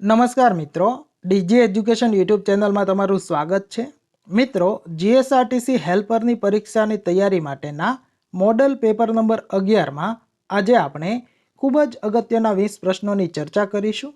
નમસ્કાર મિત્રો, DG education YouTube ચેનલમાં તમારું સ્વાગત છે. મિત્રો, જીએસઆરટીસી હેલ્પરની પરીક્ષાની તૈયારી માટેના મોડલ પેપર નંબર અગિયારમાં આજે આપણે ખૂબ જ અગત્યના વીસ પ્રશ્નોની ચર્ચા કરીશું.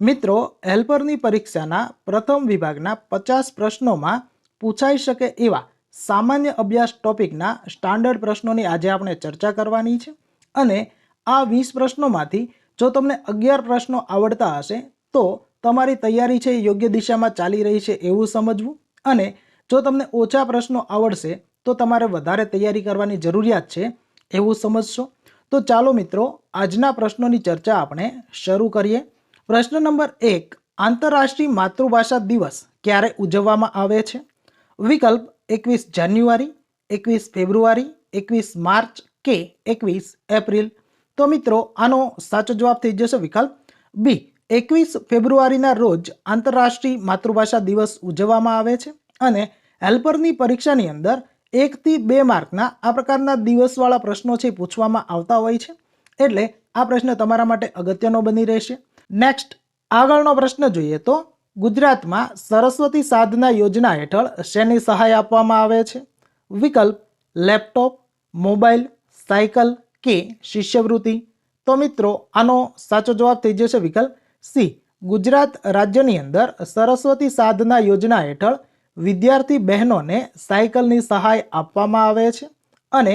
મિત્રો, હેલ્પરની પરીક્ષાના પ્રથમ વિભાગના પચાસ પ્રશ્નોમાં પૂછાઈ શકે એવા સામાન્ય અભ્યાસ ટોપિકના સ્ટાન્ડર્ડ પ્રશ્નોની આજે આપણે ચર્ચા કરવાની છે. અને આ વીસ પ્રશ્નોમાંથી જો તમને અગિયાર પ્રશ્નો આવડતા હશે તો તમારી તૈયારી છે એ યોગ્ય દિશામાં ચાલી રહી છે એવું સમજવું? અને જો તમને ઓછા પ્રશ્નો આવડશે, તો તમારે વધારે તૈયારી કરવાની જરૂરિયાત છે એવું સમજશો? તો ચાલો મિત્રો, આજના પ્રશ્નોની ચર્ચા આપણે શરૂ કરીએ. પ્રશ્ન નંબર એક, આંતરરાષ્ટ્રીય માતૃભાષા દિવસ ક્યારે ઉજવવામાં આવે છે? વિકલ્પ, એકવીસ જાન્યુઆરી, એકવીસ ફેબ્રુઆરી, એકવીસ માર્ચ કે એકવીસ એપ્રિલ. તો મિત્રો, આનો સાચો જવાબ થઈ જશે વિકલ્પ બી એકવીસ ફેબ્રુઆરીના રોજ આંતરરાષ્ટ્રીય માતૃભાષા દિવસ ઉજવવામાં આવે છે અને હેલ્પરની પરીક્ષાની અંદર એકથી બે માર્કના આ પ્રકારના દિવસવાળા પ્રશ્નો છે પૂછવામાં આવતા હોય છે. એટલે આ પ્રશ્ન તમારા માટે અગત્યનો બની રહેશે. નેક્સ્ટ આગળનો પ્રશ્ન જોઈએ તો ગુજરાતમાં સરસ્વતી સાધના યોજના હેઠળ શેની સહાય આપવામાં આવે છે? વિકલ્પ, લેપટોપ, મોબાઈલ, સાયકલ કે શિષ્યવૃત્તિ? તો મિત્રો, આનો સાચો જવાબ થઈ જશે વિકલ્પ સી. ગુજરાત રાજ્યની અંદર સરસ્વતી સાધના યોજના હેઠળ વિદ્યાર્થી બહેનોને સાયકલની સહાય આપવામાં આવે છે અને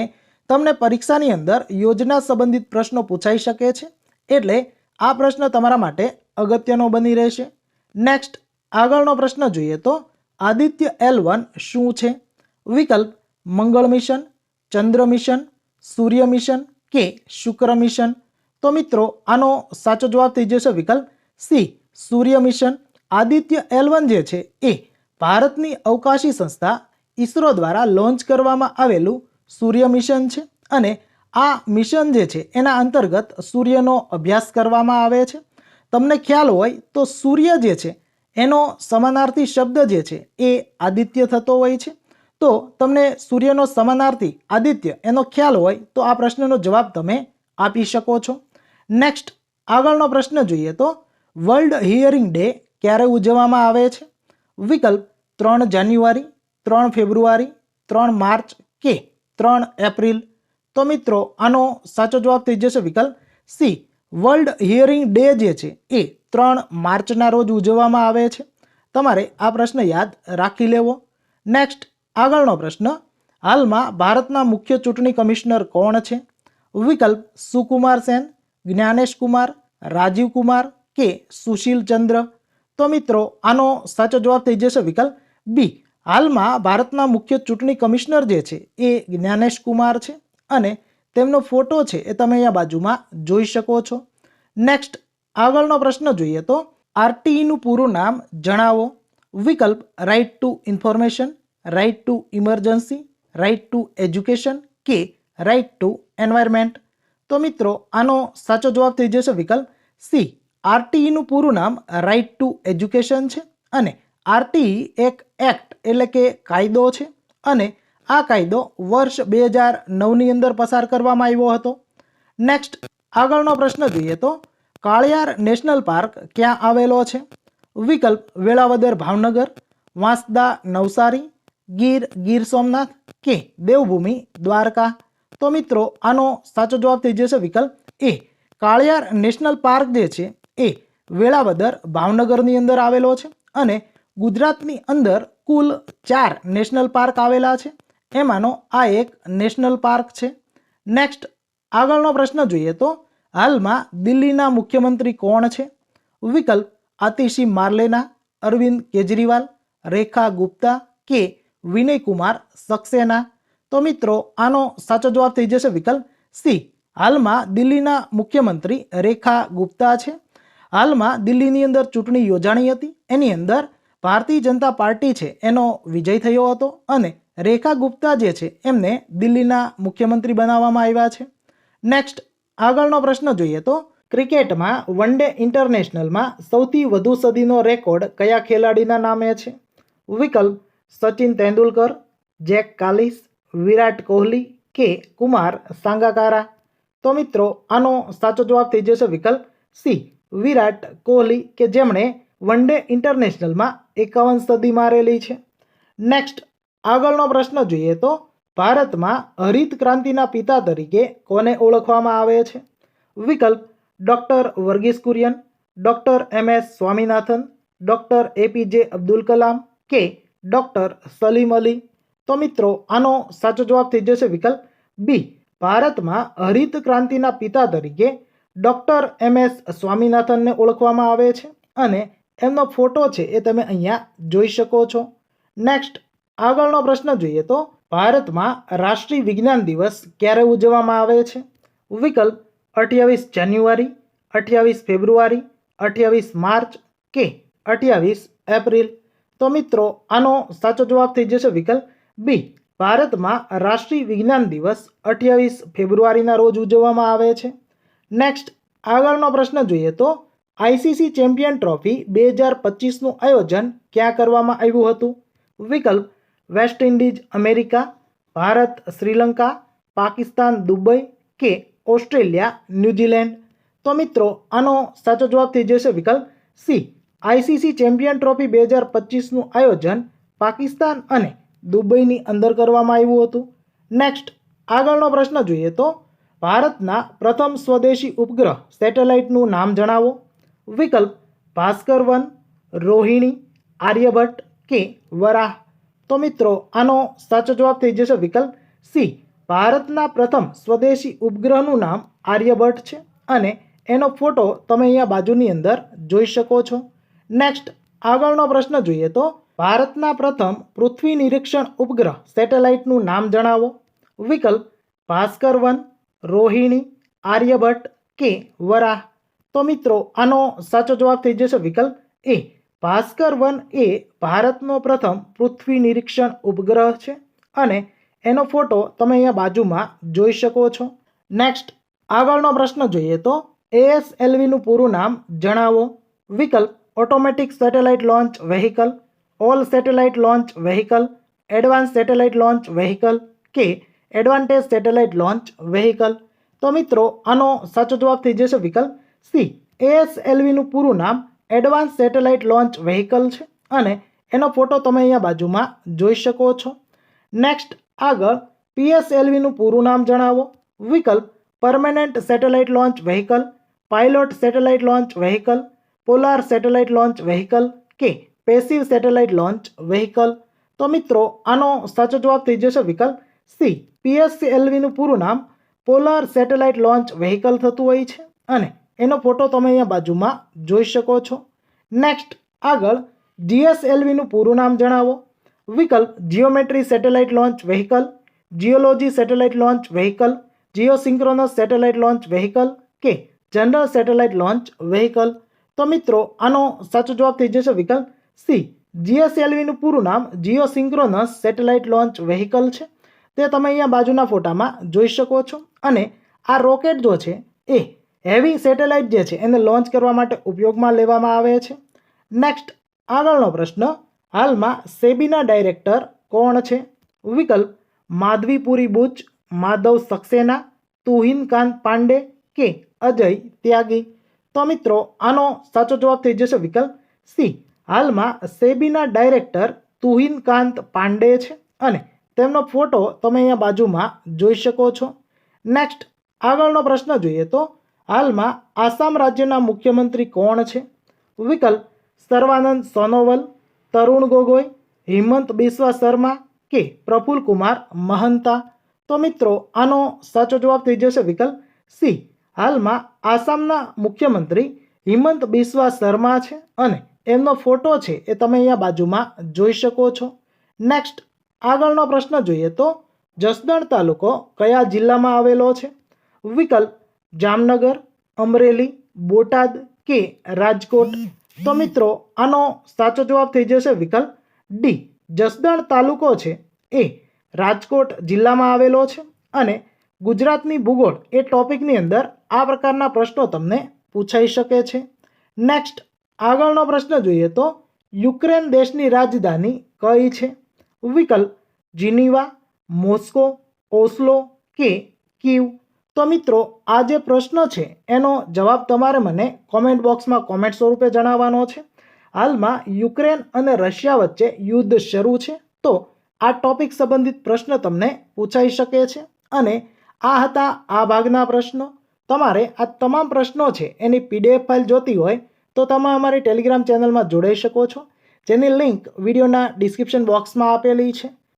તમને પરીક્ષાની અંદર યોજના સંબંધિત પ્રશ્નો પૂછાઈ શકે છે. એટલે આ પ્રશ્ન તમારા માટે અગત્યનો બની રહેશે. નેક્સ્ટ આગળનો પ્રશ્ન જોઈએ તો આદિત્ય એલ વન શું છે? વિકલ્પ, મંગળ મિશન, ચંદ્ર મિશન, સૂર્ય મિશન કે શુક્ર મિશન? તો મિત્રો, આનો સાચો જવાબ થઈ જશે વિકલ્પ સી. સૂર્ય મિશન, આદિત્ય એલ વન જે છે, એ ભારતની અવકાશી સંસ્થા ઈસરો દ્વારા લોન્ચ કરવામાં આવેલું સૂર્ય મિશન છે અને આ મિશન જે છે, એના અંતર્ગત સૂર્યનો અભ્યાસ કરવામાં આવે છે. તમને ખ્યાલ હોય તો સૂર્ય જે છે, એનો સમાનાર્થી શબ્દ જે છે, એ આદિત્ય થતો હોય છે. તો તમને સૂર્યનો સમાનાર્થી આદિત્ય એનો ખ્યાલ હોય તો આ પ્રશ્નનો જવાબ તમે આપી શકો છો. નેક્સ્ટ, આગળનો પ્રશ્ન જોઈએ તો વર્લ્ડ હિયરિંગ ડે ક્યારે ઉજવવામાં આવે છે? વિકલ્પ ત્રણ જાન્યુઆરી, ત્રણ ફેબ્રુઆરી, ત્રણ માર્ચ કે ત્રણ એપ્રિલ. તો મિત્રો, આનો સાચો જવાબ થઈ જશે વિકલ્પ સી. વર્લ્ડ હિયરિંગ ડે જે છે, એ ત્રણ માર્ચના રોજ ઉજવવામાં આવે છે. તમારે આ પ્રશ્ન યાદ રાખી લેવો. નેક્સ્ટ, આગળનો પ્રશ્ન. હાલમાં ભારતના મુખ્ય ચૂંટણી કમિશનર કોણ છે? વિકલ્પ સુકુમાર સેન, જ્ઞાનેશ કુમાર, રાજીવ કુમાર કે સુશીલ ચંદ્ર? તો મિત્રો, આનો સાચો જવાબ થઈ જશે વિકલ્પ બી હાલમાં ભારતના મુખ્ય ચૂંટણી કમિશનર જે છે, એ જ્ઞાનેશ કુમાર છે અને તેમનો ફોટો છે એ તમે અહીંયા બાજુમાં જોઈ શકો છો. નેક્સ્ટ આગળનો પ્રશ્ન જોઈએ તો આરટીઈનું પૂરું નામ જણાવો. વિકલ્પ right to information right to emergency right to education કે રાઇટ ટુ એન્વાયરમેન્ટ તો મિત્રો, આનો સાચો જવાબ થઈ જશે વિકલ્પ સી આરટીઈનું પૂરું નામ રાઇટ ટુ એજ્યુકેશન છે અને આરટીઈ એક એક્ટ એટલે કે કાયદો છે અને આ કાયદો વર્ષ બે હજાર નવની અંદર પસાર કરવામાં આવ્યો હતો. નેક્સ્ટ આગળનો પ્રશ્ન જોઈએ તો કાળિયાર નેશનલ પાર્ક ક્યાં આવેલો છે? વિકલ્પ, વેળાવદર ભાવનગર, વાંસદા, નવસારી, ગીર ગીર સોમનાથ કે દેવભૂમિ, દ્વારકા? તો મિત્રો, આનો સાચો જવાબ થઈ જશે વિકલ્પ એ. કાળિયાર નેશનલ પાર્ક જે છે એ વેળાવદર ભાવનગરની અંદર આવેલો છે અને ગુજરાતની અંદર કુલ ચાર નેશનલ પાર્ક આવેલા છે. એમાંનો આ એક નેશનલ પાર્ક છે. નેક્સ્ટ, આગળનો પ્રશ્ન જોઈએ તો હાલમાં દિલ્હીના મુખ્યમંત્રી કોણ છે? વિકલ્પ, આતિશી માર્લેના, અરવિંદ કેજરીવાલ, રેખા ગુપ્તા કે વિનયકુમાર સક્સેના? તો મિત્રો, આનો સાચો જવાબ થઈ જશે વિકલ્પ સી. હાલમાં દિલ્હીના મુખ્યમંત્રી રેખા ગુપ્તા છે. હાલમાં દિલ્હીની અંદર ચૂંટણી યોજાણી હતી. એની અંદર ભારતીય જનતા પાર્ટી છે, એનો વિજય થયો હતો અને રેખા ગુપ્તા જે છે, એમને દિલ્હીના મુખ્યમંત્રી બનાવવામાં આવ્યા છે. નેક્સ્ટ આગળનો પ્રશ્ન જોઈએ તો, ક્રિકેટમાં વન ડે ઇન્ટરનેશનલમાં સૌથી વધુ સદીનો રેકોર્ડ કયા ખેલાડીના નામે છે? વિકલ્પ, સચિન તેંડુલકર, જેક કાલિસ, વિરાટ કોહલી કે કુમાર સાંગાકારા? તો મિત્રો, આનો સાચો જવાબ થઈ જશે વિકલ્પ સી વિરાટ કોહલી કે જેમણે વન ડે ઇન્ટરનેશનલમાં એકાવન સદી મારેલી છે? નેક્સ્ટ આગળનો પ્રશ્ન જોઈએ તો ભારતમાં હરિત ક્રાંતિના પિતા તરીકે કોને ઓળખવામાં આવે છે? વિકલ્પ, doctor Verghese Kurien, doctor M S Swaminathan, doctor APJ Abdul Kalam કે ડૉક્ટર સલીમ અલી? તો મિત્રો, આનો સાચો જવાબ થઈ જશે વિકલ્પ બી. ભારતમાં હરિત ક્રાંતિના પિતા તરીકે ડૉક્ટર એમ એસ સ્વામિનાથનને ઓળખવામાં આવે છે અને એમનો ફોટો છે એ તમે અહીંયા જોઈ શકો છો. નેક્સ્ટ આગળનો પ્રશ્ન જોઈએ તો ભારતમાં રાષ્ટ્રીય વિજ્ઞાન દિવસ ક્યારે ઉજવવામાં આવે છે? વિકલ્પ, અઠ્યાવીસ જાન્યુઆરી, અઠ્યાવીસ ફેબ્રુઆરી, અઠ્યાવીસ માર્ચ કે અઠ્યાવીસ એપ્રિલ? તો મિત્રો, આનો સાચો જવાબ થઈ જશે વિકલ્પ બી ભારતમાં રાષ્ટ્રીય વિજ્ઞાન દિવસ અઠ્યાવીસ ફેબ્રુઆરીના રોજ ઉજવવામાં આવે છે. નેક્સ્ટ આગળનો પ્રશ્ન જોઈએ તો આઈસીસી ચેમ્પિયન ટ્રોફી બે હજાર પચીસનું આયોજન ક્યાં કરવામાં આવ્યું હતું? વિકલ્પ, West Indies, America, Bharat, Sri Lanka, Pakistan, Dubai કે ઓસ્ટ્રેલિયા, ન્યૂઝીલેન્ડ? તો મિત્રો, આનો સાચો જવાબ થઈ જશે વિકલ્પ સી. આઈસીસી ચેમ્પિયન ટ્રોફી બે હજાર પચીસનું આયોજન પાકિસ્તાન અને દુબઈની અંદર કરવામાં આવ્યું હતું. નેક્સ્ટ આગળનો પ્રશ્ન જોઈએ તો ભારતના પ્રથમ સ્વદેશી ઉપગ્રહ સેટેલાઇટનું નામ જણાવો. વિકલ્પ ભાસ્કર વન, રોહિણી, આર્યભટ્ટ કે વરાહ. તો મિત્રો, આનો સાચો જવાબ થઈ જશે વિકલ્પ સી. ભારતના પ્રથમ સ્વદેશી ઉપગ્રહનું નામ આર્યભટ્ટ છે અને એનો ફોટો તમે અહીંયા બાજુની અંદર જોઈ શકો છો. નેક્સ્ટ, આગળનો પ્રશ્ન જોઈએ તો ભારતના પ્રથમ પૃથ્વી નિરીક્ષણ ઉપગ્રહ સેટેલાઇટનું નામ જણાવો. વિકલ્પ ભાસ્કર વન રોહિણી, આર્યભટ્ટ કે વરાહ તો મિત્રો, આનો સાચો જવાબ થઈ જશે વિકલ્પ એ. ભાસ્કર વન એ ભારતનો પ્રથમ પૃથ્વી નિરીક્ષણ ઉપગ્રહ છે અને એનો ફોટો તમે અહીંયા બાજુમાં જોઈ શકો છો. નેક્સ્ટ આગળનો પ્રશ્ન જોઈએ તો એએસએલવીનું પૂરું નામ જણાવો. વિકલ્પ automatic satellite launch vehicle all satellite launch vehicle advance satellite launch vehicle કે એડવાન્ટેજ સેટેલાઇટ લોન્ચ વેહિકલ. તો મિત્રો, આનો સાચો જવાબ થઈ જશે વિકલ્પ સી. એએસએલવીનું પૂરું નામ એડવાન્સ સેટેલાઇટ લોન્ચ વેહિકલ છે અને એનો ફોટો તમે અહીંયા બાજુમાં જોઈ શકો છો. નેક્સ્ટ, આગળ પીએસએલવીનું પૂરું નામ જણાવો. વિકલ્પ, permanent satellite launch vehicle, pilot satellite launch vehicle, polar satellite launch vehicle કે પેસિવ સેટેલાઇટ લોન્ચ વેહિકલ. તો મિત્રો, આનો સાચો જવાબ થઈ જશે વિકલ્પ સી. પીએસએલવીનું પૂરું નામ પોલર સેટેલાઇટ લોન્ચ વ્હીકલ થતું હોય છે અને એનો ફોટો તમે અહીંયા બાજુમાં જોઈ શકો છો. નેક્સ્ટ આગળ જીએસએલવીનું પૂરું નામ જણાવો. વિકલ્પ, geometry satellite launch vehicle, geology satellite launch vehicle, geosynchronous satellite launch vehicle કે જનરલ સેટેલાઇટ લોન્ચ વ્હીકલ. તો મિત્રો, આનો સાચો જવાબ થઈ જશે વિકલ્પ સી. જીએસએલવીનું પૂરું નામ જીઓસિંક્રોનસ સેટેલાઇટ લોન્ચ વ્હીકલ છે. તે તમે અહીંયા બાજુના ફોટામાં જોઈ શકો છો. અને આ રોકેટ જો છે, એ હેવી સેટેલાઇટ જે છે, એને લોન્ચ કરવા માટે ઉપયોગમાં લેવામાં આવે છે. નેક્સ્ટ, આગળનો પ્રશ્ન, હાલમાં સેબીના ડાયરેક્ટર કોણ છે? વિકલ્પ, માધવીપુરી બુચ, માધવ સક્સેના, તુહિનકાંત પાંડે કે અજય ત્યાગી? તો મિત્રો, આનો સાચો જવાબ થઈ જશે વિકલ્પ સી. હાલમાં સેબીના ડાયરેક્ટર તુહિનકાંત પાંડે છે અને તેમનો ફોટો તમે અહીંયા બાજુમાં જોઈ શકો છો. નેક્સ્ટ આગળનો પ્રશ્ન જોઈએ તો હાલમાં આસામ રાજ્યના મુખ્યમંત્રી કોણ છે? વિકલ્પ સર્વાનંદ સોનોવલ, તરુણ ગોગોઈ, હિમંત બિસ્વા શર્મા કે પ્રફુલ કુમાર મહંતા? તો મિત્રો, આનો સાચો જવાબ થઈ જશે વિકલ્પ સી હાલમાં આસામના મુખ્યમંત્રી હિમંત બિસ્વા શર્મા છે અને એમનો ફોટો છે એ તમે અહીંયા બાજુમાં જોઈ શકો છો. નેક્સ્ટ આગળનો પ્રશ્ન જોઈએ તો જસદણ તાલુકો કયા જિલ્લામાં આવેલો છે? વિકલ્પ જામનગર, અમરેલી, બોટાદ કે રાજકોટ? તો મિત્રો, આનો સાચો જવાબ થઈ જશે વિકલ્પ ડી જસદણ તાલુકો છે એ રાજકોટ જિલ્લામાં આવેલો છે અને ગુજરાતની ભૂગોળ એ ટોપિકની અંદર આ પ્રકારના પ્રશ્નો તમને પૂછાઈ શકે છે. નેક્સ્ટ આગળનો પ્રશ્ન જોઈએ તો યુક્રેન દેશની રાજધાની કઈ છે? વિકલ્પ જીનીવા, મોસ્કો, ઓસ્લો કે કીવ. તો મિત્રો, આ જે પ્રશ્ન છે, એનો જવાબ તમારે મને કોમેન્ટ બોક્સમાં કોમેન્ટ સ્વરૂપે જણાવવાનો છે. હાલમાં યુક્રેન અને રશિયા વચ્ચે યુદ્ધ શરૂ છે. તો આ ટોપિક સંબંધિત પ્રશ્ન તમને પૂછાઈ શકે છે. અને આ હતા આ ભાગના પ્રશ્નો. તમારે આ તમામ પ્રશ્નો છે, એની પીડીએફ ફાઇલ જોતી હોય તો તમે અમારી ટેલિગ્રામ ચેનલમાં જોડાઈ શકો છો. જેની લિંક વિડીયોના ડિસ્ક્રિપ્શન બોક્સમાં આપેલી છે.